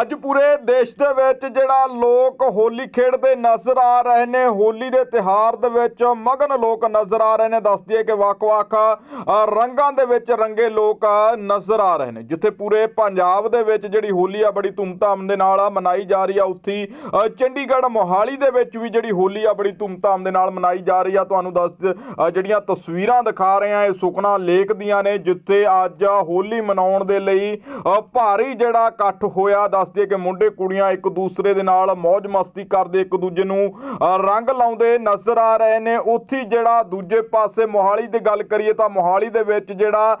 ਅੱਜ ਪੂਰੇ ਦੇਸ਼ ਦੇ ਵਿੱਚ ਜਿਹੜਾ ਲੋਕ ਹੋਲੀ ਖੇਡਦੇ ਨਜ਼ਰ ਆ ਰਹੇ ਨੇ, ਹੋਲੀ ਦੇ ਤਿਹਾਰ ਦੇ ਵਿੱਚ ਮਗਨ ਲੋਕ ਨਜ਼ਰ ਆ ਰਹੇ ਨੇ। ਦੱਸਦੀ ਹੈ ਕਿ ਵੱਖ-ਵੱਖ ਰੰਗਾਂ ਦੇ ਵਿੱਚ ਰੰਗੇ ਲੋਕ ਨਜ਼ਰ ਆ ਰਹੇ ਨੇ। ਜਿੱਥੇ ਪੂਰੇ ਪੰਜਾਬ ਦੇ ਵਿੱਚ ਜਿਹੜੀ ਹੋਲੀ ਆ, ਬੜੀ ਧੂਮਧਾਮ ਦੇ ਨਾਲ ਮਨਾਈ ਜਾ ਰਹੀ ਆ। ਉੱਥੀ ਚੰਡੀਗੜ੍ਹ ਮੋਹਾਲੀ ਦੇ ਵਿੱਚ ਵੀ ਜਿਹੜੀ ਹੋਲੀ ਆ, ਬੜੀ ਧੂਮਧਾਮ ਦੇ ਨਾਲ ਮਨਾਈ ਜਾ ਰਹੀ ਆ। ਤੁਹਾਨੂੰ ਦੱਸ ਜਿਹੜੀਆਂ ਤਸਵੀਰਾਂ ਦਿਖਾ ਰਹੇ ਆ, ਇਹ ਸੁਖਨਾ ਲੇਕ ਦੀਆਂ ਨੇ, ਜਿੱਥੇ ਅੱਜ ਹੋਲੀ ਮਨਾਉਣ ਦੇ ਲਈ ਭਾਰੀ ਜਿਹੜਾ ਇਕੱਠ ਹੋਇਆ। ਦੱਸਦੇ ਕਿ ਮੁੰਡੇ ਕੁੜੀਆਂ ਇੱਕ ਦੂਸਰੇ ਦੇ ਨਾਲ ਮौज ਮਸਤੀ ਕਰਦੇ ਇੱਕ ਦੂਜੇ ਨੂੰ ਰੰਗ ਲਾਉਂਦੇ ਨਜ਼ਰ ਆ ਰਹੇ ਨੇ। ਉੱਥੇ ਜਿਹੜਾ ਦੂਜੇ ਪਾਸੇ ਮੋਹਾਲੀ ਦੀ ਗੱਲ ਕਰੀਏ ਤਾਂ ਮੋਹਾਲੀ ਦੇ ਵਿੱਚ ਜਿਹੜਾ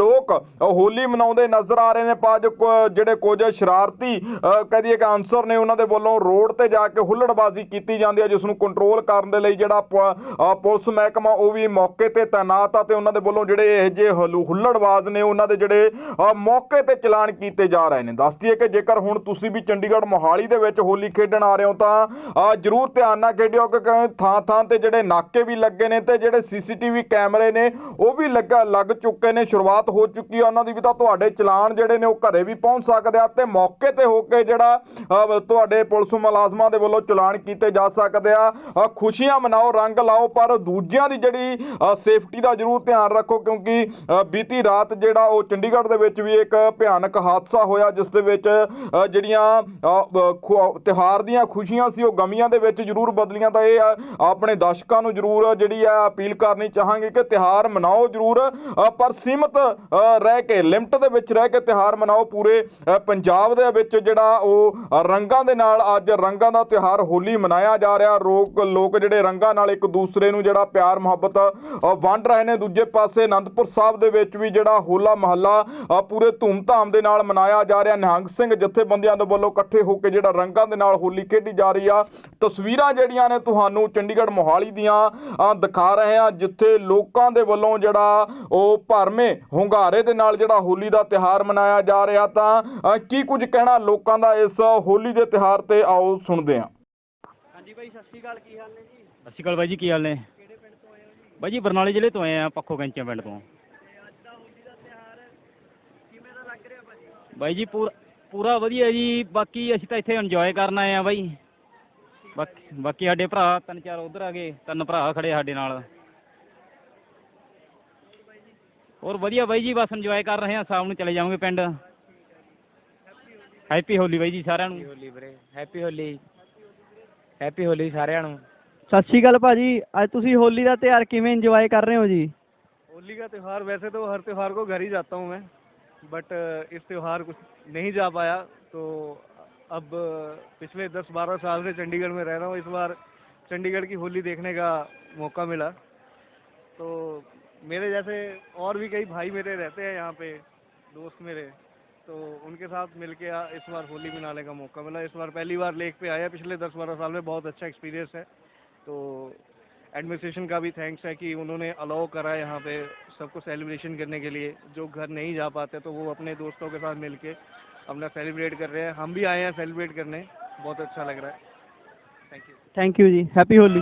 ਲੋਕ ਹੋਲੀ ਮਨਾਉਂਦੇ ਨਜ਼ਰ ਆ ਰਹੇ ਨੇ। ਪਾਜ ਜਿਹੜੇ ਕੁਝ ਸ਼ਰਾਰਤੀ ਅ, ਕਹਿ ਦਈਏ ਕਿ ਅਨਸਰ ਨੇ ਉਹਨਾਂ ਦੇ ਵੱਲੋਂ ਰੋਡ ਤੇ ਜਾ ਕੇ ਹੁੱਲੜਬਾਜ਼ੀ ਕੀਤੀ ਜਾਂਦੀ ਹੈ ਜਿਸ ਨੂੰ ਕੰਟਰੋਲ ਕਰਨ ਦੇ ਲਈ ਜਿਹੜਾ ਪੁਲਿਸ ਮਹਿਕਮਾ ਉਹ ਵੀ ਮੌਕੇ ਤੇ ਤਾਇਨਾਤ ਆ ਤੇ ਉਹਨਾਂ ਦੇ ਵੱਲੋਂ ਜਿਹੜੇ ਇਹ ਜੇ ਹੁੱਲੜਬਾਜ਼ ਨੇ ਉਹਨਾਂ ਦੇ ਜਿਹੜੇ ਮੌਕੇ ਤੇ ਚਲਾਨ ਕੀਤੇ ਜਾ ਰਹੇ ਨੇ। ਦੱਸਦੀ ਹੈ ਕਿ ਜੇਕਰ ਹੁਣ ਤੁਸੀਂ ਵੀ ਚੰਡੀਗੜ੍ਹ ਮੋਹਾਲੀ ਦੇ ਵਿੱਚ ਹੋਲੀ ਖੇਡਣ ਆ ਰਹੇ ਹੋ ਤਾਂ ਜ਼ਰੂਰ ਧਿਆਨ ਨਾਲ ਖੇਡਿਓ ਕਿਉਂਕਿ ਥਾਂ ਥਾਂ ਤੇ ਜਿਹੜੇ ਨਾਕੇ ਵੀ ਲੱਗੇ ਨੇ ਤੇ ਜਿਹੜੇ ਸੀਸੀਟੀਵੀ ਕੈਮਰੇ ਨੇ, ਉਹ ਵੀ ਲੱਗਾ ਲੱਗ ਚੁੱਕੇ ਨੇ, ਸ਼ੁਰੂਆਤ ਹੋ ਚੁੱਕੀ ਹੈ ਉਹਨਾਂ ਦੀ ਵੀ ਤਾਂ ਤੁਹਾਡੇ ਚਲਾਨ ਜਿਹੜੇ ਨੇ ਉਹ ਘਰੇ ਵੀ ਪਹੁੰਚ ਸਕਦੇ ਆ ਤੇ ਮੌਕੇ ਤੇ ਹੋ ਕੇ ਜਿਹੜਾ ਤੁਹਾਡੇ ਪੁਲਿਸ ਮੁਲਾਜ਼ਮਾਂ ਦੇ ਵੱਲੋਂ ਚਲਾਨ ਕੀਤੇ ਜਾ ਸਕਦੇ ਆ। ਖੁਸ਼ੀਆਂ ਮਨਾਓ, ਰੰਗ ਲਾਓ, ਪਰ ਦੂਜਿਆਂ ਦੀ ਜਿਹੜੀ ਸੇਫਟੀ ਦਾ ਜ਼ਰੂਰ ਧਿਆਨ ਰੱਖੋ ਕਿਉਂਕਿ ਬੀਤੀ ਰਾਤ ਜਿਹੜਾ ਉਹ ਚੰਡੀਗੜ੍ਹ ਦੇ ਵਿੱਚ ਵੀ ਇੱਕ ਭਿਆਨਕ ਹਾਦਸਾ ਹੋਇਆ, ਜਿਸ ਦੇ ਵਿੱਚ ਜਿਹੜੀਆਂ ਅ, ਤਿਉਹਾਰ ਦੀਆਂ ਖੁਸ਼ੀਆਂ ਸੀ ਉਹ ਗਮੀਆਂ ਦੇ ਵਿੱਚ ਜ਼ਰੂਰ ਬਦਲੀਆਂ। ਤਾਂ ਇਹ ਆਪਣੇ ਦਰਸ਼ਕਾਂ ਨੂੰ ਜ਼ਰੂਰ ਜਿਹੜੀ ਆ ਅਪੀਲ ਕਰਨੀ ਚਾਹਾਂਗੇ ਕਿ ਤਿਉਹਾਰ ਮਨਾਓ ਜ਼ਰੂਰ। ਪਰ ਸੀਮਤ ਰਹਿ ਕੇ ਲਿਮਟ ਦੇ ਵਿੱਚ ਰਹਿ ਕੇ ਤਿਉਹਾਰ ਮਨਾਓ। ਪੂਰੇ ਪੰਜਾਬ ਦੇ ਵਿੱਚ ਜਿਹੜਾ ਉਹ ਰੰਗਾਂ ਦੇ ਨਾਲ ਅੱਜ ਰੰਗਾਂ ਦਾ ਤਿਉਹਾਰ ਹੋਲੀ ਮਨਾਇਆ ਜਾ ਰਿਹਾ। ਲੋਕ ਲੋਕ ਜਿਹੜੇ ਰੰਗਾਂ ਨਾਲ ਇੱਕ ਦੂਸਰੇ ਨੂੰ ਜਿਹੜਾ ਪਿਆਰ ਮੁਹੱਬਤ ਵੰਡ ਰਹੇ ਨੇ। ਦੂਜੇ ਪਾਸੇ ਅਨੰਦਪੁਰ ਸਾਹਿਬ ਦੇ ਵਿੱਚ ਵੀ ਜਿਹੜਾ ਹੋਲਾ ਮਹੱਲਾ ਪੂਰੇ ਧੂਮਧਾਮ ਦੇ ਨਾਲ ਮਨਾਇਆ ਜਾ ਰਿਹਾ। ਨਿਹੰਗ ਸਿੰਘ ਜਥੇਬੰਦੀਆਂ ਦੇ ਵੱਲੋਂ ਇਕੱਠੇ ਹੋ ਕੇ ਜਿਹੜਾ ਰੰਗਾਂ ਦੇ ਨਾਲ ਹੋਲੀ ਖੇਡੀ ਜਾ ਰਹੀ ਆ। ਤਸਵੀਰਾਂ ਜਿਹੜੀਆਂ ਨੇ ਤੁਹਾਨੂੰ ਚੰਡੀਗੜ੍ਹ ਮੋਹਾਲੀ ਦੀਆਂ ਦਿਖਾ ਰਹੇ ਆ ਜਿੱਥੇ ਲੋਕਾਂ ਦੇ ਵੱਲੋਂ ਜਿਹੜਾ ਉਹ ਭਰਮੇ ਹੁੰਗਾਰੇ ਦੇ ਨਾਲ ਜਿਹੜਾ ਹੋਲੀ ਦਾ ਤਿਹਾਰ ਮਨਾਇਆ ਜਾ ਰਿਹਾ ਤਾਂ ਕੀ ਕੁਝ ਕਹਿਣਾ ਲੋਕਾਂ ਦਾ ਇਸ ਹੋਲੀ ਦੇ ਤਿਹਾਰ ਤੇ? ਆਓ ਸੁਣਦੇ ਹਾਂ। ਹਾਂਜੀ ਬਾਈ ਸਤਿ ਸ਼੍ਰੀ ਅਕਾਲ ਕੀ ਹਾਲ ਨੇ ਜੀ? ਸਤਿ ਸ਼੍ਰੀ ਅਕਾਲ ਬਾਈ ਜੀ ਕੀ ਹਾਲ ਨੇ? ਕਿਹੜੇ ਪਿੰਡ ਤੋਂ ਆਏ ਹੋ ਜੀ? ਬਾਈ ਜੀ ਬਰਨਾਲੇ ਜ਼ਿਲ੍ਹੇ ਤੋਂ ਆਏ ਆ ਪੱਖੋ ਕੈਂਚੀਆਂ ਪਿੰਡ ਤੋਂ। ਤੇ ਅੱਜ ਦਾ ਹੋਲੀ ਦਾ ਤਿਉਹਾਰ ਕਿਵੇਂ ਦਾ ਲੱਗ ਰਿਹਾ ਭਾਜੀ? ਬਾਈ ਜੀ ਪੂਰਾ ਪੂਰਾ ਵਧੀਆ ਜੀ ਬਾਕੀ ਅਸੀਂ ਤਾਂ ਇੱਥੇ ਇੰਜੋਏ ਕਰਨ ਆਏ ਆ ਬਾਈ ਬਾਕੀ ਬਾਕੀ ਸਾਡੇ ਭਰਾ ਤਿੰਨ ਚਾਰ ਉਧਰ ਆ ਗਏ ਤਿੰਨ ਭਰਾ ਖੜੇ ਸਾਡੇ ਨਾਲ ਹੋਰ ਵਧੀਆ ਬਾਈ ਜੀ ਬਸ ਇੰਜੋਏ ਕਰ ਰਹੇ ਆ ਸ਼ਾਮ ਨੂੰ ਚਲੇ ਜਾਵਾਂਗੇ ਪਿੰਡ ਹੈਪੀ ਹੋਲੀ ਬਾਈ ਜੀ ਸਾਰਿਆਂ ਨੂੰ ਹੋਲੀ ਵੀਰੇ ਹੈਪੀ ਹੋਲੀ ਹੈਪੀ ਹੋਲੀ ਸਾਰਿਆਂ ਨੂੰ ਸਤਿ ਸ਼੍ਰੀ ਅਕਾਲ ਭਾਜੀ ਅੱਜ ਤੁਸੀਂ ਹੋਲੀ ਦਾ ਤਿਉਹਾਰ ਕਿਵੇਂ ਇੰਜੋਏ ਕਰ ਰਹੇ ਹੋ ਜੀ होली का त्यौहार वैसे तो हर त्यौहार को घर ही जाता हूँ मैं बट इस त्यौहार कुछ नहीं जा पाया तो अब पिछले 10-12 साल से चंडीगढ़ में रह रहा हूँ। इस बार चंडीगढ़ की होली देखने का मौका मिला। तो मेरे जैसे और भी कई भाई मेरे रहते हैं यहाँ पे, दोस्त मेरे तो उनके साथ मिलके इस बार होली मनाने का मौका मिला। इस बार पहली बार लेक पे आया। पिछले 10-12 साल में बहुत अच्छा एक्सपीरियंस है। तो एडमिनिस्ट्रेशन का भी थैंक्स है कि उन्होंने अलाउ करा यहाँ पे सबको सेलिब्रेशन करने के लिए। जो घर नहीं जा पाते तो वो अपने दोस्तों के साथ मिल के अपना सेलिब्रेट कर रहे हैं। हम भी आए हैं सेलिब्रेट करने। बहुत अच्छा लग रहा है। Thank you thank you ji. Happy Holi